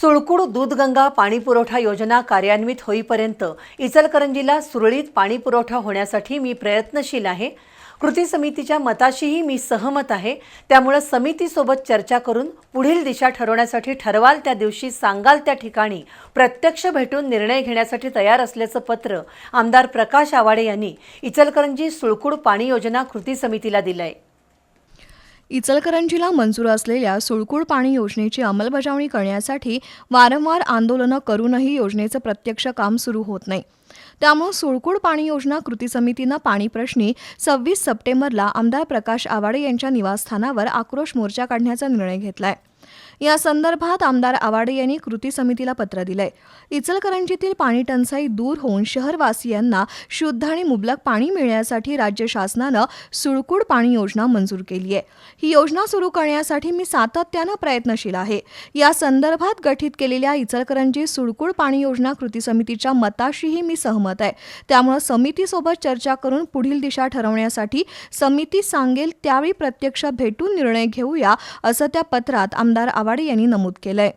सुळकुड दूधगंगा पाणीपुरवठा योजना कार्यान्वित होईपर्यंत इचलकरंजीला सुरळीत पाणीपुरवठा होण्यासाठी मी प्रयत्नशील आहे. कृती समितीच्या मताशीही मी सहमत आहे. त्यामुळे समितीसोबत चर्चा करून पुढील दिशा ठरवण्यासाठी ठरवाल त्या दिवशी सांगाल त्या ठिकाणी. प्रत्यक्ष भेटून निर्णय घेण्यासाठी तयार असल्याचं पत्र आमदार प्रकाश आवाडे यांनी इचलकरंजी सुळकुड पाणी योजना कृती समितीला दिलंय. इचलकरंजीला मंजूर असलेल्या सुळकूळ पाणी योजनेची अंमलबजावणी करण्यासाठी वारंवार आंदोलनं करूनही योजनेचं प्रत्यक्ष काम सुरू होत नाही. त्यामुळे सुळकुड पाणी योजना कृती समितीनं पाणी प्रश्नी सव्वीस सप्टेंबरला आमदार प्रकाश आवाडे यांच्या निवासस्थानावर आक्रोश मोर्चा काढण्याचा निर्णय घेतलाय. या संदर्भात आमदार आवाडे यांनी कृती समितीला पत्र दिलंय. इचलकरंजीतील पाणी टंचाई दूर होऊन शहरवासियांना शुद्ध आणि मुबलक पाणी मिळण्यासाठी राज्य शासनानं सुळकुड पाणी योजना मंजूर केली आहे. ही योजना सुरू करण्यासाठी मी सातत्यानं प्रयत्नशील आहे. या संदर्भात गठीत केलेल्या इचलकरंजी सुळकुड पाणी योजना कृती समितीच्या मताशीही मी सहमत आहे. त्यामुळे समितीसोबत चर्चा करून पुढील दिशा ठरवण्यासाठी समिती सांगेल त्यावेळी प्रत्यक्ष भेटून निर्णय घेऊया असं त्या पत्रात आमदार आवाडे यांनी नमूद केलंय.